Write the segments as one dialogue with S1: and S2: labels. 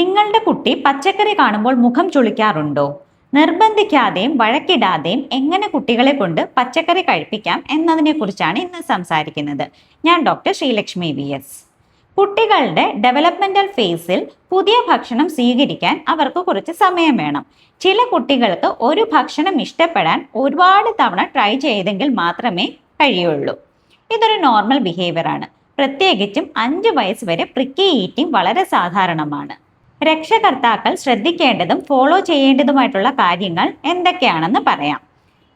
S1: നിങ്ങളുടെ കുട്ടി പച്ചക്കറി കാണുമ്പോൾ മുഖം ചുളിക്കാറുണ്ടോ? നിർബന്ധിക്കാതെയും വഴക്കിടാതെയും എങ്ങനെ കുട്ടികളെ കൊണ്ട് പച്ചക്കറി കഴിപ്പിക്കാം എന്നതിനെ കുറിച്ചാണ് ഇന്ന് സംസാരിക്കുന്നത്. ഞാൻ ഡോക്ടർ ശ്രീലക്ഷ്മി വി എസ്. കുട്ടികളുടെ ഡെവലപ്മെന്റൽ ഫേസിൽ പുതിയ ഭക്ഷണം സ്വീകരിക്കാൻ അവർക്ക് കുറച്ച് സമയം വേണം. ചില കുട്ടികൾക്ക് ഒരു ഭക്ഷണം ഇഷ്ടപ്പെടാൻ ഒരുപാട് തവണ ട്രൈ ചെയ്തെങ്കിൽ മാത്രമേ കഴിയുള്ളൂ. ഇതൊരു നോർമൽ ബിഹേവിയർ ആണ് പ്രത്യേകിച്ചും അഞ്ച് വയസ്സ് വരെ പ്രിക്കി ഈറ്റിംഗ് വളരെ സാധാരണമാണ്. രക്ഷകർത്താക്കൾ ശ്രദ്ധിക്കേണ്ടതും ഫോളോ ചെയ്യേണ്ടതുമായിട്ടുള്ള കാര്യങ്ങൾ എന്തൊക്കെയാണെന്ന് പറയാം.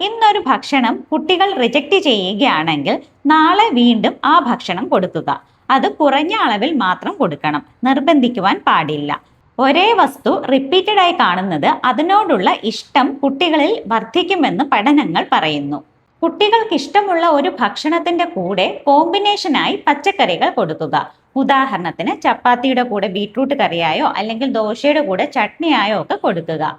S1: ഇന്നൊരു ഭക്ഷണം കുട്ടികൾ റിജക്റ്റ് ചെയ്യുകയാണെങ്കിൽ നാളെ വീണ്ടും ആ ഭക്ഷണം കൊടുക്കുക. അത് കുറഞ്ഞ അളവിൽ മാത്രം കൊടുക്കണം. നിർബന്ധിക്കുവാൻ പാടില്ല. ഒരേ വസ്തു റിപ്പീറ്റഡായി കാണുന്നത് അതിനോടുള്ള ഇഷ്ടം കുട്ടികളിൽ വർദ്ധിക്കുമെന്ന് പഠനങ്ങൾ പറയുന്നു. കുട്ടികൾക്ക് ഇഷ്ടമുള്ള ഒരു ഭക്ഷണത്തിന്റെ കൂടെ കോമ്പിനേഷനായി പച്ചക്കറികൾ കൊടുക്കുക. ഉദാഹരണത്തിന് ചപ്പാത്തിയുടെ കൂടെ ബീട്രൂട്ട് കറിയായോ അല്ലെങ്കിൽ ദോശയുടെ കൂടെ ചട്നിയായോ ഒക്കെ കൊടുക്കുക.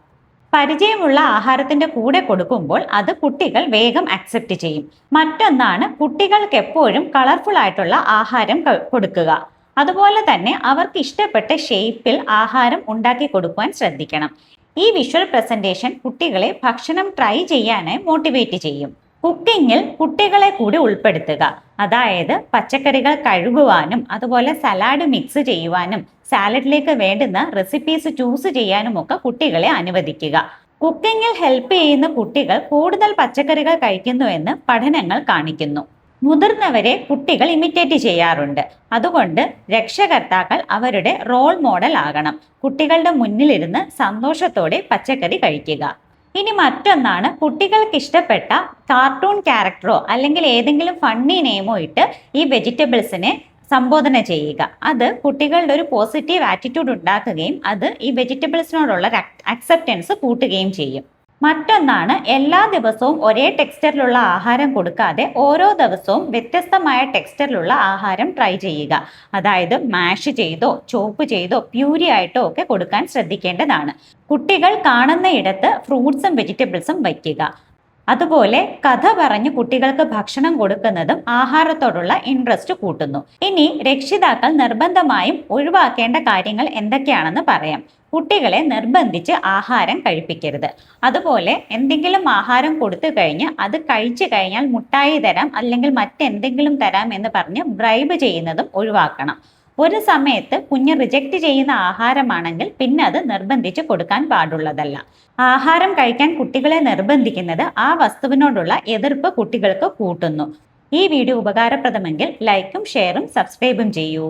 S1: പരിചയമുള്ള ആഹാരത്തിന്റെ കൂടെ കൊടുക്കുമ്പോൾ അത് കുട്ടികൾ വേഗം അക്സെപ്റ്റ് ചെയ്യും. മറ്റൊന്നാണ് കുട്ടികൾക്ക് എപ്പോഴും കളർഫുൾ ആയിട്ടുള്ള ആഹാരം കൊടുക്കുക. അതുപോലെ തന്നെ അവർക്ക് ഇഷ്ടപ്പെട്ട ഷേപ്പിൽ ആഹാരം ഉണ്ടാക്കി കൊടുക്കുവാൻ ശ്രദ്ധിക്കണം. ഈ വിഷ്വൽ പ്രസന്റേഷൻ കുട്ടികളെ ഭക്ഷണം ട്രൈ ചെയ്യാനായി മോട്ടിവേറ്റ് ചെയ്യും. കുക്കിങ്ങിൽ കുട്ടികളെ കൂടി ഉൾപ്പെടുത്തുക. അതായത് പച്ചക്കറികൾ കഴുകുവാനും അതുപോലെ സലാഡ് മിക്സ് ചെയ്യുവാനും സാലഡിലേക്ക് വേണ്ടുന്ന റെസിപ്പീസ് ചൂസ് ചെയ്യാനും ഒക്കെ കുട്ടികളെ അനുവദിക്കുക. കുക്കിങ്ങിൽ ഹെൽപ്പ് ചെയ്യുന്ന കുട്ടികൾ കൂടുതൽ പച്ചക്കറികൾ കഴിക്കുന്നുവെന്ന് പഠനങ്ങൾ കാണിക്കുന്നു. മുതിർന്നവരെ കുട്ടികൾ ഇമിറ്റേറ്റ് ചെയ്യാറുണ്ട്. അതുകൊണ്ട് രക്ഷകർത്താക്കൾ അവരുടെ റോൾ മോഡൽ ആകണം. കുട്ടികളുടെ മുന്നിലിരുന്ന് സന്തോഷത്തോടെ പച്ചക്കറി കഴിക്കുക. ഇനി മറ്റൊന്നാണ് കുട്ടികൾക്ക് ഇഷ്ടപ്പെട്ട കാർട്ടൂൺ ക്യാരക്ടറോ അല്ലെങ്കിൽ ഏതെങ്കിലും ഫണ്ണി നെയിമോ ഇട്ട് ഈ വെജിറ്റബിൾസിനെ സംബോധന ചെയ്യുക. അത് കുട്ടികളുടെ ഒരു പോസിറ്റീവ് ആറ്റിറ്റ്യൂഡ് ഉണ്ടാക്കുകയും അത് ഈ വെജിറ്റബിൾസിനോടുള്ള അക്സെപ്റ്റൻസ് കൂട്ടുകയും ചെയ്യും. മറ്റൊന്നാണ് എല്ലാ ദിവസവും ഒരേ ടെക്സ്ചറിലുള്ള ആഹാരം കൊടുക്കാതെ ഓരോ ദിവസവും വ്യത്യസ്തമായ ടെക്സ്ചറിലുള്ള ആഹാരം ട്രൈ ചെയ്യുക. അതായത് മാഷ് ചെയ്തോ ചോപ്പ് ചെയ്തോ പ്യൂരി ആയിട്ടോ ഒക്കെ കൊടുക്കാൻ ശ്രദ്ധിക്കേണ്ടതാണ്. കുട്ടികൾ കാണുന്ന ഇടത്ത് ഫ്രൂട്ട്സും വെജിറ്റബിൾസും വയ്ക്കുക. അതുപോലെ കഥ പറഞ്ഞ് കുട്ടികൾക്ക് ഭക്ഷണം കൊടുക്കുന്നതും ആഹാരത്തോടുള്ള ഇൻട്രസ്റ്റ് കൂട്ടുന്നു. ഇനി രക്ഷിതാക്കൾ നിർബന്ധമായും ഒഴിവാക്കേണ്ട കാര്യങ്ങൾ എന്തൊക്കെയാണെന്ന് പറയാം. കുട്ടികളെ നിർബന്ധിച്ച് ആഹാരം കഴിപ്പിക്കരുത്. അതുപോലെ എന്തെങ്കിലും ആഹാരം കൊടുത്തു കഴിഞ്ഞ് അത് കഴിച്ചു കഴിഞ്ഞാൽ മുട്ടായി തരാം അല്ലെങ്കിൽ മറ്റെന്തെങ്കിലും തരാം എന്ന് പറഞ്ഞ് ബ്രൈബ് ചെയ്യുന്നതും ഒഴിവാക്കണം. ഒരു സമയത്ത് കുഞ്ഞ് റിജക്റ്റ് ചെയ്യുന്ന ആഹാരമാണെങ്കിൽ പിന്നെ അത് നിർബന്ധിച്ച് കൊടുക്കാൻ പാടുള്ളതല്ല. ആഹാരം കഴിക്കാൻ കുട്ടികളെ നിർബന്ധിക്കുന്നത് ആ വസ്തുവിനോടുള്ള എതിർപ്പ് കുട്ടികൾക്ക് കൂട്ടുന്നു. ഈ വീഡിയോ ഉപകാരപ്രദമെങ്കിൽ ലൈക്കും ഷെയറും സബ്സ്ക്രൈബും ചെയ്യൂ.